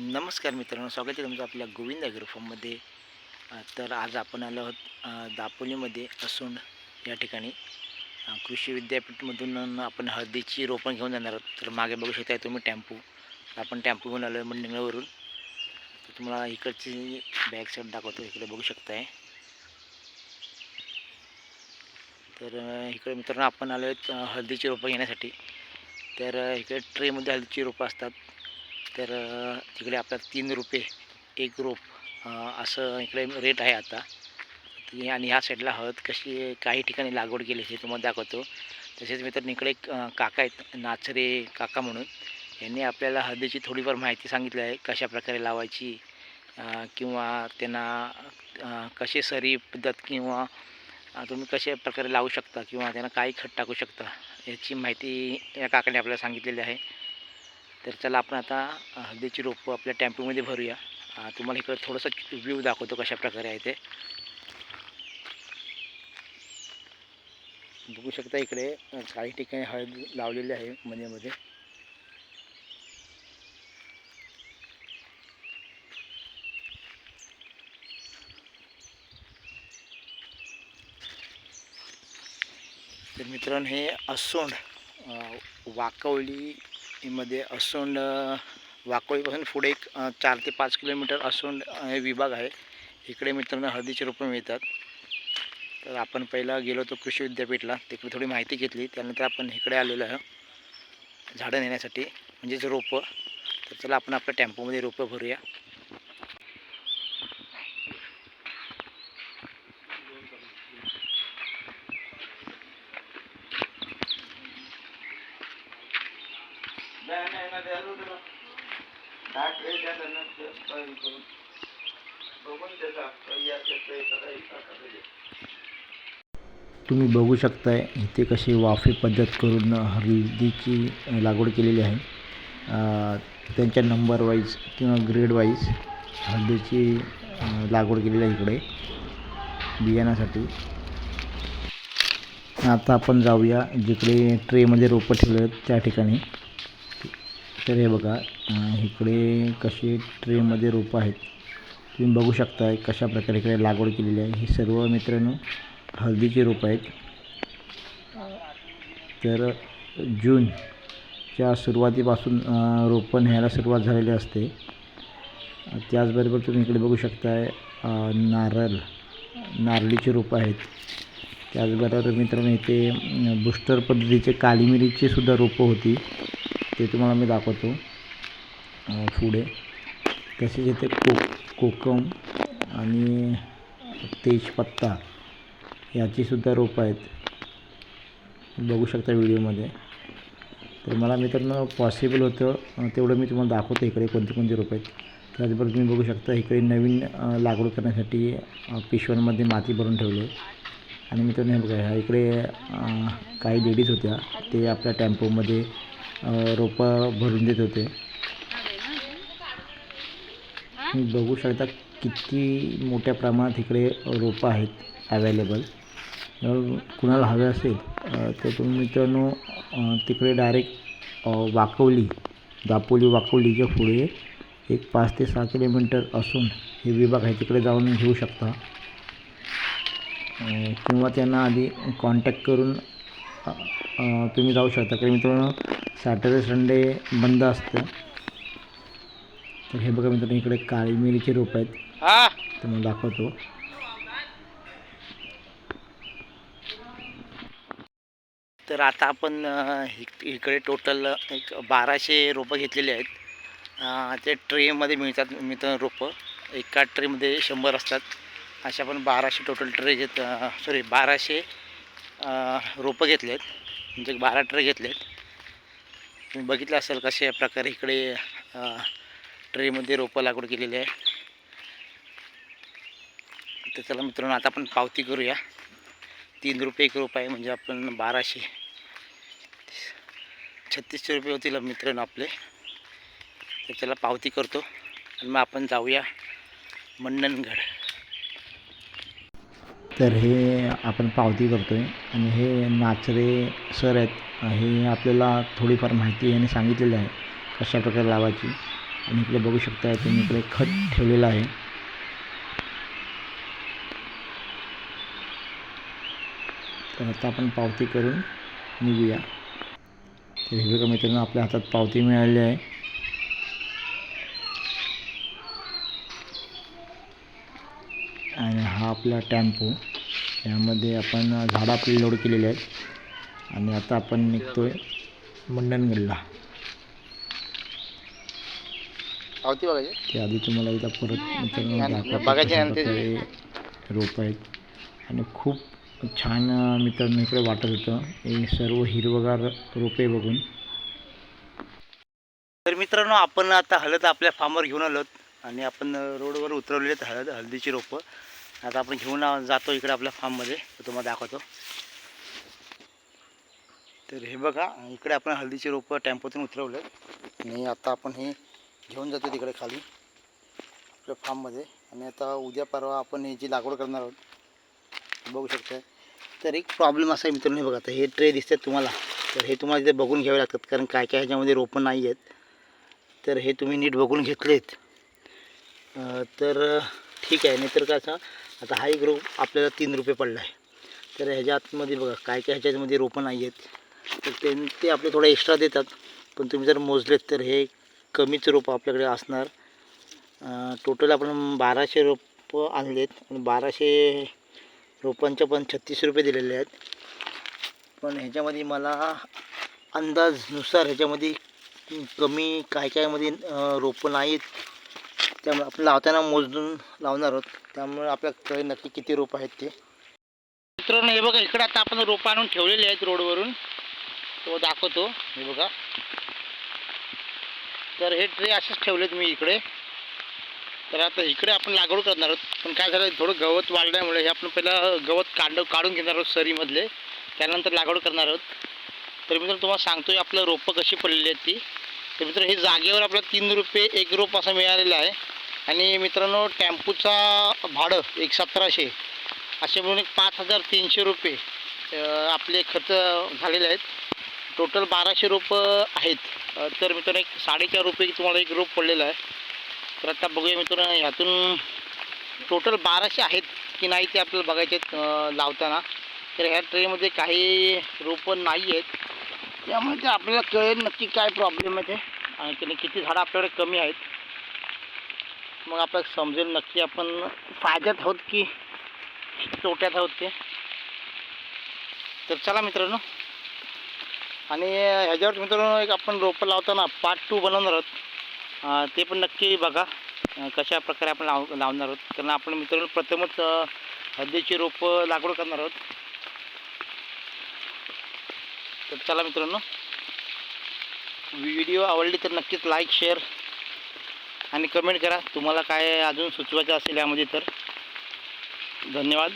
नमस्कार मित्रांनो स्वागत आहे तुमचं आपल्या गोविंद ॲग्रो तर आज आपण आलो आहोत दापोलीमध्ये असोंड या ठिकाणी. कृषी विद्यापीठमधून आपण हळदीची रोपण घेऊन जाणार आहोत. तर मागे बघू शकता तुम्ही टॅम्पो. आपण टॅम्पो घेऊन आलो आहे मंडिंगवरून तर तुम्हाला इकडची बॅक साईड दाखवतो इकडे बघू शकताय. तर इकडे मित्रांनो आपण आलो आहेत हळदीची रोपं घेण्यासाठी. तर इकडे ट्रेमध्ये हळदीची रोपं असतात. तर तिकडे आपल्याला तीन रुपये एक रोप असं इकडे रेट आहे आता. ती आणि ह्या साईडला हळद कशी काही ठिकाणी लागवड केली हे तुम्हाला दाखवतो. तसेच मित्रांनो इकडे एक काका आहेत नाचरे काका म्हणून. यांनी आपल्याला हळदीची थोडीफार माहिती सांगितली आहे कशा प्रकारे लावायची किंवा त्यांना कसे सरी पद्धत किंवा तुम्ही कशा प्रकारे लावू शकता किंवा त्यांना काय खत टाकू शकता याची माहिती या काकाने आपल्याला सांगितलेली आहे. तर चला आपण आता हळदीची रोपं आपल्या टॅम्पोमध्ये भरूया. तुम्हाला इकडं थोडंसं व्ह्यू दाखवतो कशा प्रकारे आहे ते. बघू शकता इकडे काही ठिकाणी हळद लावलेली आहे मध्येमध्ये तर मित्रांनो हे असोंड वाकवली मध्ये असोंड वाकोळीपासून पुढे एक चार ते पाच किलोमीटर असोंड हे विभाग आहे. इकडे मित्रांनो हळदीचे रोपं मिळतात. तर आपण पहिला गेलो होतो कृषी विद्यापीठला. तिकडे थोडी माहिती घेतली. त्यानंतर आपण इकडे आलेलो आहे झाडं नेण्यासाठी. म्हणजेच रोपं. तर चला आपण आपल्या टेम्पोमध्ये रोपं भरूया. तुम्ही बघू शकताय इथे कशी वाफे पद्धत करून हळदीची लागवड केलेली आहे. त्यांच्या नंबर वाईज किंवा ग्रेड वाईज हळदीची लागवड केलेली आहे इकडे बियाण्यासाठी. आता आपण जाऊया जिकडे ट्रेमध्ये रोपं ठेवले त्या ठिकाणी. तर हे बघा इकडे कसे ट्रेमध्ये रोपं आहेत तुम्ही बघू शकता कशा प्रकारे इकडे लागवड केलेली आहे. ही सर्व मित्रांनो हळदीची रोपं आहेत. तर जूनच्या सुरुवातीपासून रोपण ह्याला सुरुवात झालेली असते. त्याचबरोबर तुम्ही इकडे बघू शकताय नारळ नारळीची रोपं आहेत. त्याचबरोबर मित्रांनो इथे बुस्टर पद्धतीचे काली मिरीची सुद्धा रोपं होती. ते तुम्हाला मी दाखवतो. फूड आहे तसेच इथे को कोकम आणि तेजपत्ता याचीसुद्धा रोपं आहेत. बघू शकता व्हिडिओमध्ये. तर मला मित्रांनो पॉसिबल होतं तेवढं मी तुम्हाला दाखवतो इकडे कोणते कोणते रोपं आहेत. त्याचबरोबर तुम्ही बघू शकता इकडे नवीन लागवड करण्यासाठी पिशव्यांमध्ये माती भरून ठेवली आहे. आणि मित्रांनो हे बघा ह्या इकडे काही लेडीज होत्या ते आपल्या टेम्पोमध्ये रोपं भरून देत होते. बघू शकता किती मोठ्या प्रमाणात इकडे रोपं आहेत अवेलेबल कुणाला हवे असेल तर तुम्ही मित्रांनो तिकडे डायरेक्ट वाकवली दापोली वाकवलीच्या पुढे एक पाच ते सहा किलोमीटर असून हे विभाग आहे तिकडे जाऊन घेऊ शकता. किंवा त्यांना आधी कॉन्टॅक्ट करून तुम्ही जाऊ शकता. कारण मित्रांनो सॅटर्डे संडे बंद असतं. तर हे बघा मित्रांनो इकडे काळी मिरीचे रोप आहेत. तुम्हाला दाखवतो. तर आता आपण इकडे टोटल एक बाराशे रोपं घेतलेली आहेत. ते ट्रेमध्ये मिळतात मिळतं रोपं. एका ट्रेमध्ये शंभर असतात. अशा पण बाराशे टोटल ट्रे घेत सॉरी बाराशे रोपं घेतले आहेत. म्हणजे बारा ट्रे घेतले आहेत. तुम्ही बघितलं असेल कशा प्रकारे इकडे ट्रेमध्ये रोपं लागवड केलेली आहे. तर चला मित्रांनो आता आपण पावती करूया. तीन रुपये एक रोप आहे म्हणजे आपण बाराशे छत्तीसशे रुपये होतील मित्रांनो आपले. तर त्याला पावती करतो आणि मग आपण जाऊया मंडनगड. तर हे आपण पावती करतो आहे आणि हे नाचरे सर आहेत. हे आपल्याला थोडीफार माहिती यांनी सांगितलेली आहे कशा प्रकारे लावायची. आणि इकडे बघू शकता तुम्ही इकडे खत ठेवलेलं आहे. तर आता आपण पावती करून निघूया. तर हे बघा मित्रांनो आपल्या हातात पावती मिळालेली आहे. आणि हा आपला टॅम्पो. यामध्ये आपण झाडं आपली लोड केलेली आहेत. आणि आता आपण निघतोय मंडणगडला. पावती बघायची? ते आधी तुम्हाला एकदा परत मित्रांनो आणि दाखवतो बघायचे कशा नंतर प्रकारे रोप आहेत. आणि खूप छान अं, मित्रांनो इकडे वाटत होतं. हे सर्व हिरवगार रोपे बघून. तर मित्रांनो आपण आता हळद आपल्या फार्मवर घेऊन आलो आणि आपण रोडवर उतरवलेले आहेत हळद हळदीची रोपं. आता आपण घेऊन आ- जातो इकडे आपल्या फार्ममध्ये तर तुम्हाला दाखवतो. तर हे बघा इकडे आपण हळदीची रोपं टेम्पोतून उतरवले आणि आता आपण हे घेऊन जातो तिकडे खाली आपल्या फार्ममध्ये. आणि आता उद्या परवा आपण याची लागवड करणार आहोत. बघू शकता. तर एक प्रॉब्लेम असा आहे मित्रांनो नाही बघा आता हे ट्रे दिसतात तुम्हाला. तर हे तुम्हाला तिथे बघून घ्यावे लागतात कारण काय काय ह्याच्यामध्ये रोपं नाही आहेत. तर हे तुम्ही नीट बघून घेतलेत. तर ठीक आहे. नाहीतर कसं आता हा एक रोप आपल्याला तीन रुपये पडला आहे. तर ह्याच्या आतमध्ये बघा काय काय ह्याच्यामध्ये रोपं नाही आहेत. तर ते ते आपले थोडं एक्स्ट्रा देतात. पण तुम्ही जर मोजलेत तर हे कमीच रोपं आपल्याकडे असणार. टोटल आपण बाराशे रोपं आणलेत. आणि बाराशे रोपांच्या पण छत्तीस रुपये दिलेले आहेत. पण ह्याच्यामध्ये मला अंदाजनुसार ह्याच्यामध्ये कमी काय कायमध्ये रोपं नाहीत. त्यामुळे आपण लावताना मोजून लावणार आहोत. त्यामुळे आपल्याला नक्की किती रोपं आहेत ते. मित्रांनो हे बघा इकडे आता आपण रोपं आणून ठेवलेले आहेत रोडवरून. तो दाखवतो. हे बघा. तर हे ट्रे असेच ठेवलेत मी इकडे. तर आता इकडे आपण लागवड करणार आहोत. पण काय झालं थोडं गवत वाढल्यामुळे हे आपण पहिला गवत काढ काढून घेणार आहोत सरीमधले. त्यानंतर लागवड करणार आहोत. तर मित्र तुम्हाला सांगतो आहे आपलं रोपं कशी पडलेली आहेत ती. तर मित्र हे जागेवर आपल्याला तीन रुपये एक रोप असं मिळालेलं आहे. आणि मित्रांनो टेम्पूचा भाडं एक सतराशे असे म्हणून एक पाच हजार तीनशे रुपये आपले खर्च झालेले आहेत. टोटल बाराशे रोपं आहेत. तर मित्रांनो एक साडेचार रुपये तुम्हाला एक रोप पडलेला आहे. तर आता बघूया मित्रांनो ह्यातून टोटल बाराशे आहेत की नाही ते आपल्याला बघायचे आहेत, लावताना. तर ह्या ट्रेमध्ये काही रोपं नाही आहेत. त्यामुळे ते आपल्याला कळेल नक्की काय प्रॉब्लेम आहे ते. आणि त्याने किती झाडं आपल्याकडे कमी आहेत. मग आपल्याला समजेल नक्की आपण फायद्यात आहोत की तोट्यात आहोत ते. तर चला मित्रांनो आणि ह्याच्यावर मित्रांनो एक आपण रोपं लावताना पार्ट टू बनवणार आहोत. ते पण नक्की बघा. कशा प्रकारे आपण लाव लावणार आहोत. कारण आपण मित्रांनो प्रथमच हद्दीची हळदीची रोपं लागवड करणार आहोत. तर चला मित्रांनो. व्हिडिओ आवडली तर नक्कीच लाईक शेअर आणि कमेंट करा. तुम्हाला काय अजून सुचवायचं असेल यामध्ये तर. धन्यवाद.